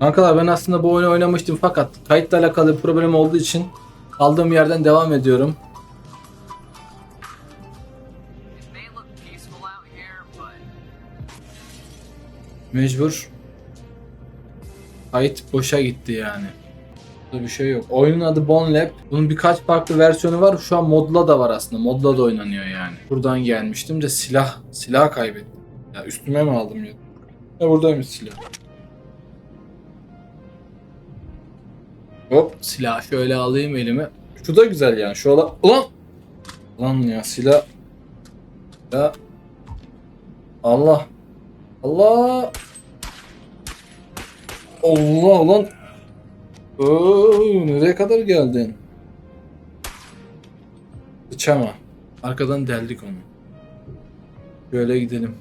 Kankalar ben aslında bu oyunu oynamıştım fakat kayıtla alakalı bir problem olduğu için kaldığım yerden devam ediyorum. Mecbur. Kayıt boşa gitti yani. Burada bir şey yok. Oyunun adı Bon Lab. Bunun birkaç farklı versiyonu var. Şu an modla da var aslında. Modla da oynanıyor yani. Buradan gelmiştim de silah. Silah kaybettim. Ya üstüme mi aldım ya? Ya buradaymış silah. Hop silah şöyle alayım elime. Şu da güzel yani. Şu ala... Ulan! Lan ya silah. Ya. Allah. Allah. Allah lan. Oo, nereye kadar geldin? Sıçama. Arkadan deldik onu. Böyle gidelim.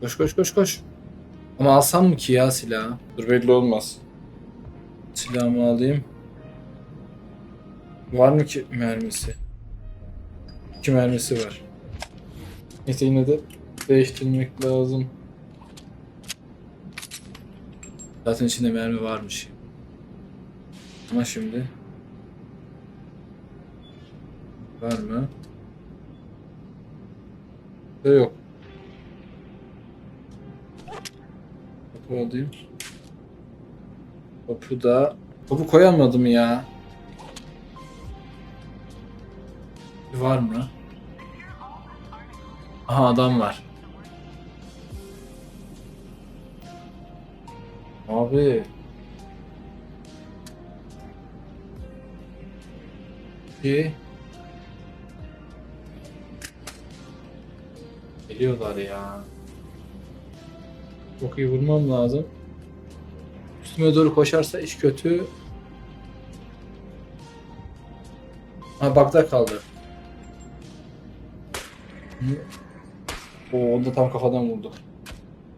Koş koş koş koş. Ama alsam mı ki ya silahı? Dur belli olmaz. Silahımı alayım. Var mı ki mermisi? İki mermisi var. Neyse yine de değiştirmek lazım. Zaten içinde mermi varmış. Ama şimdi var mı? Yok. Kapı alayım. Kapı da kapı koyamadım ya. Var mı? Aha adam var. Abi. İyi. Geliyorlar ya. Çok iyi vurmam lazım. Üstüme doğru koşarsa iş kötü. Ha bakta kaldı. O da tam kafadan vurdu.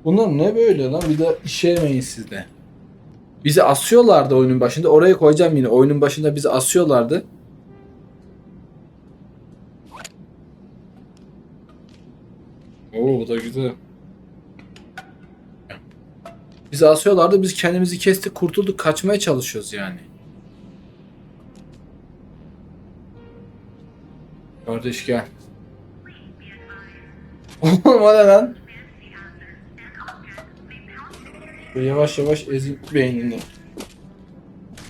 Bunlar ne böyle lan? Bir de işe yemeyin siz de. Bizi asıyorlardı oyunun başında. Oraya koyacağım yine. Oyunun başında bizi asıyorlardı. Oo bu da güzel. Bizi asıyorlardı. Biz kendimizi kestik, kurtulduk, kaçmaya çalışıyoruz yani. Kardeş gel. Oğlum o lan? Böyle yavaş yavaş ezin beynini.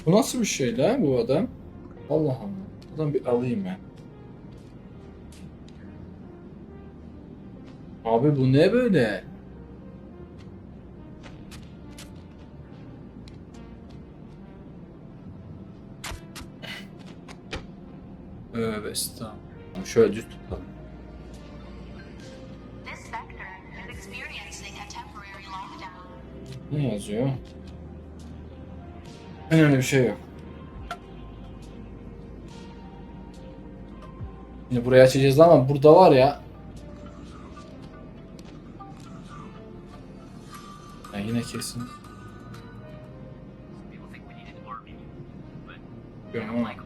Bu nasıl bir şey la bu adam? Allah Allah. Buradan bir alayım ben. Abi bu ne böyle? Tövbe estağfurullah. Şöyle düz tutalım. Ne yazıyor? Önemli bir şey yok. Şimdi burayı açacağız ama burada var ya. Ya yine kesin. people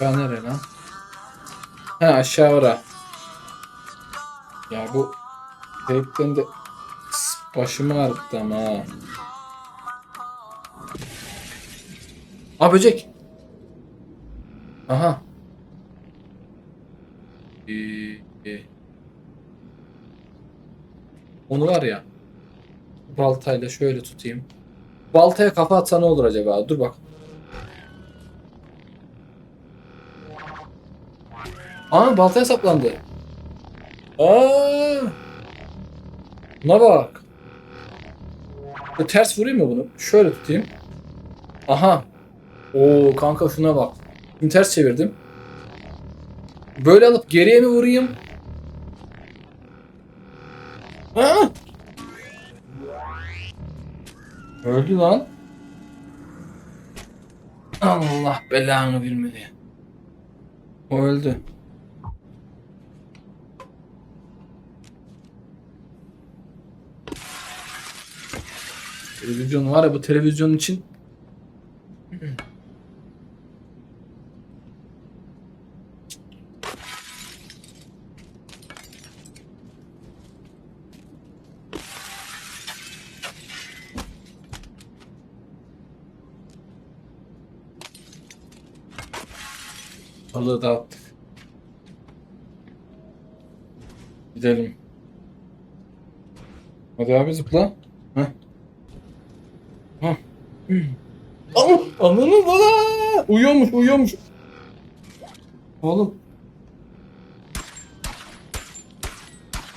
Ben nereye lan? Ha aşağı ora. Ya bu teypten de başımı ağrıttı ama ha. Aa böcek. Aha. Ee, e. Onu var ya. Baltayla şöyle tutayım. Baltaya kafa atsa ne olur acaba? Dur bak. Aa baltaya saplandı. Aa. Buna bak. Bu ters vurayım mı bunu? Şöyle tutayım. Aha. Oo kanka şuna bak. Şimdi ters çevirdim. Böyle alıp geriye mi vurayım? Aa! Öldü lan. Allah belanı bilmedi. O öldü. Televizyon var ya bu televizyon için Balığı dağıttık. Gidelim. Hadi abi zıpla. Heh. Heh. Ama ananı bana. Uyuyormuş uyuyormuş. Oğlum.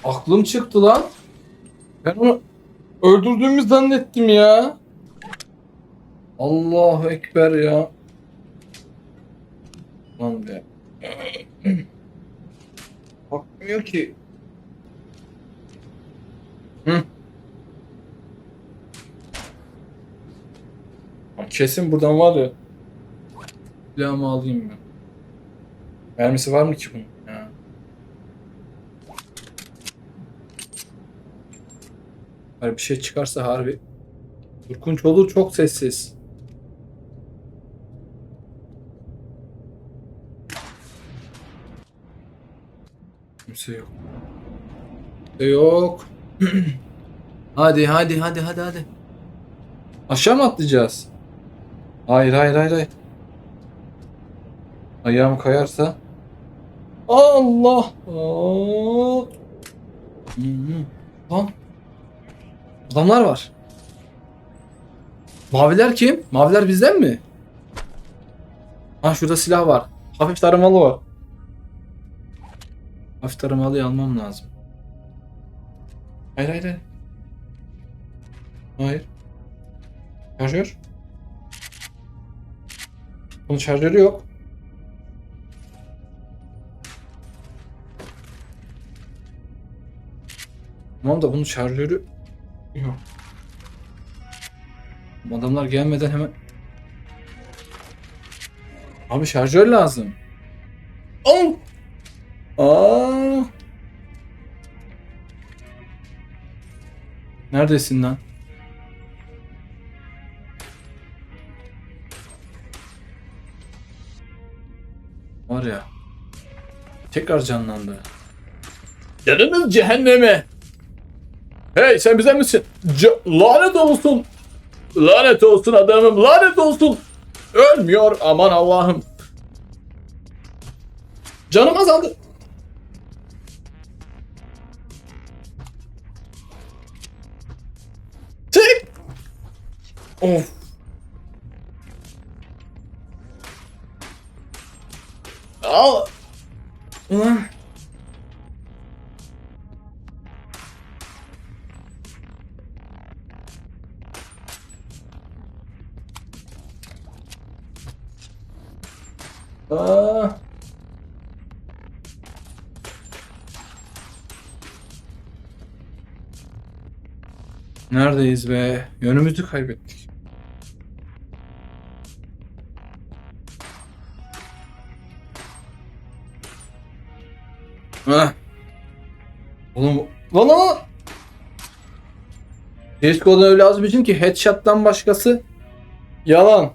Aklım çıktı lan. Ben onu öldürdüğümü zannettim ya. Allahu Ekber ya. Lan be. Bakmıyor ki. Kesin buradan var ya. Silahımı alayım ben. Mermisi var mı ki bunun? Ya. Harbi bir şey çıkarsa harbi. Turkunç olur çok sessiz. Kimse yok. Kimse yok. hadi hadi hadi hadi hadi. Aşağı mı atlayacağız? Hayır hayır hayır hayır. Ayağım kayarsa. Allah! Aa! Hı hı. Lan. Adamlar var. Maviler kim? Maviler bizden mi? Ha şurada silah var. Hafif taramalı var. Hafif taramalıyı almam lazım. Hayır hayır hayır. Hayır. Şarjör. Bunun şarjörü yok. Tamam da bunun şarjörü yok. Adamlar gelmeden hemen Abi şarjör lazım. Oh! Aa! Neredesin lan? Var ya. Tekrar canlandı. Yanınız cehenneme. Hey sen bize misin? C- lanet olsun. Lanet olsun adamım. Lanet olsun. Ölmüyor aman Allah'ım. Canım azaldı. Tek. Of. Al. Ulan. Aa. Neredeyiz be? Yönümüzü kaybettik. Oğlum lan lan lan. CSGO'da öyle az bizim ki headshot'tan başkası yalan.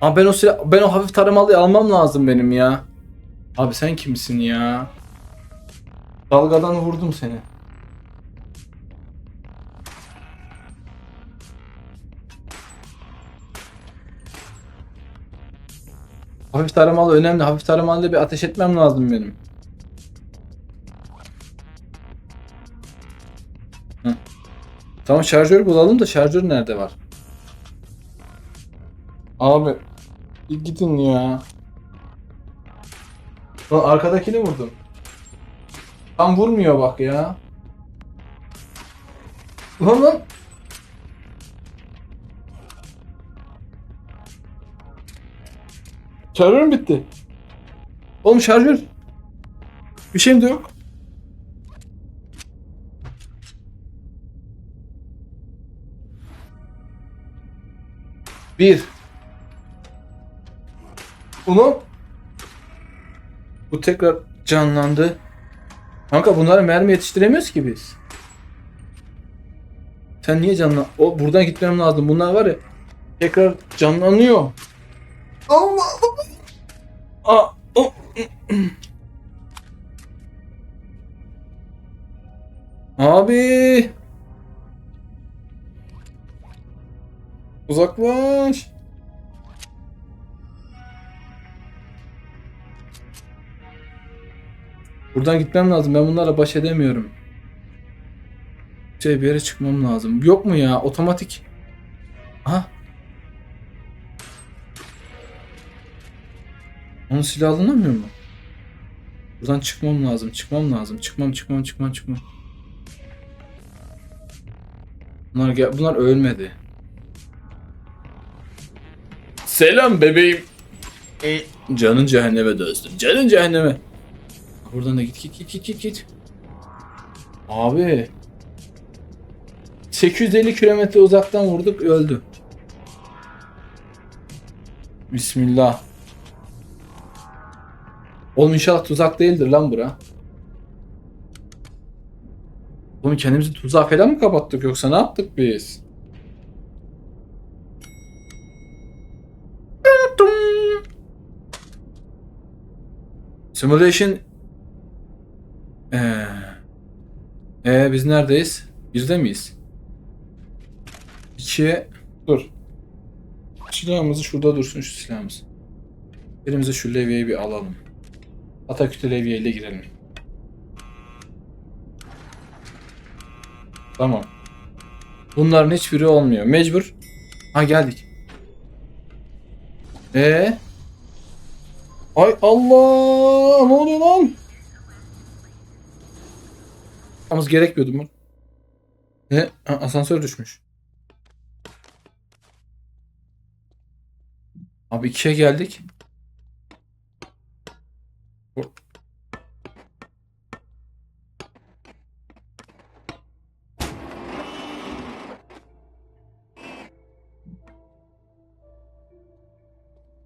Abi ben o silah, ben o hafif taramalıyı almam lazım benim ya. Abi sen kimsin ya? Dalgadan vurdum seni. Hafif taramalı önemli. Hafif taramalıyla bir ateş etmem lazım benim. Hı. Tamam şarjör bulalım da şarjör nerede var? Abi gidin ya. Lan arkadakini vurdum. Tam vurmuyor bak ya. Lan lan. Şarjör mü bitti? Oğlum şarjör. Bir şeyim de yok. Bir. Bunu bu tekrar canlandı. Kanka bunlara mermi yetiştiremiyoruz ki biz. Sen niye canlan... O buradan gitmem lazım. Bunlar var ya tekrar canlanıyor. Allah Allah. Aa, o- Abi. Uzaklaş. Buradan gitmem lazım. Ben bunlarla baş edemiyorum. Şey bir yere çıkmam lazım. Yok mu ya? Otomatik. Aha. Onun silahı alınamıyor mu? Buradan çıkmam lazım. Çıkmam lazım. Çıkmam çıkmam çıkmam çıkmam. Bunlar bunlar ölmedi. Selam bebeğim. E, canın cehenneme dostum. Canın cehenneme. Buradan da git git git git git git. Abi. 850 kilometre uzaktan vurduk öldü. Bismillah. Oğlum inşallah tuzak değildir lan bura. Oğlum kendimizi tuzağa falan mı kapattık yoksa ne yaptık biz? Simulation ee, ee, biz neredeyiz? Birde miyiz? İkiye dur. Silahımızı şurada dursun şu silahımız. Elimize şu levyeyi bir alalım. Ataküte levyeyle girelim. Tamam. Bunların hiçbiri olmuyor. Mecbur. Ha geldik. Ee? Ay Allah! Ne oluyor lan? Ama gerekmiyordu mu? Ne? Asansör düşmüş. Abi ikiye geldik.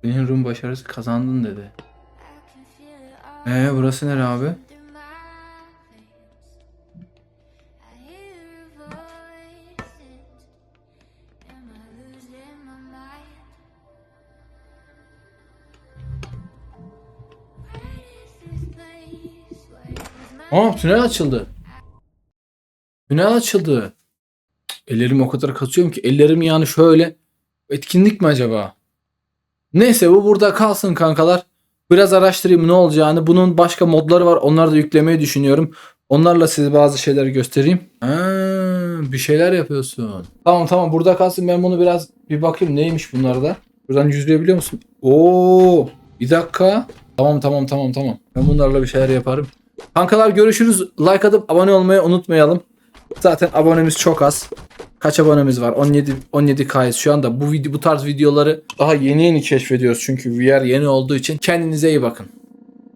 Senin Rum başarısı kazandın dedi. Ee burası nere abi? Aa tünel açıldı. Tünel açıldı. Ellerim o kadar kasıyorum ki ellerim yani şöyle etkinlik mi acaba? Neyse bu burada kalsın kankalar. Biraz araştırayım ne olacağını. Bunun başka modları var. Onları da yüklemeyi düşünüyorum. Onlarla size bazı şeyleri göstereyim. Ha, bir şeyler yapıyorsun. Tamam tamam burada kalsın. Ben bunu biraz bir bakayım neymiş bunlarda. Buradan yüzleyebiliyor musun? Oo, bir dakika. Tamam tamam tamam tamam. Ben bunlarla bir şeyler yaparım. Kankalar görüşürüz. Like atıp abone olmayı unutmayalım. Zaten abonemiz çok az. Kaç abonemiz var? 17 17K'yız şu anda. Bu video bu tarz videoları daha yeni yeni keşfediyoruz çünkü VR yeni olduğu için. Kendinize iyi bakın.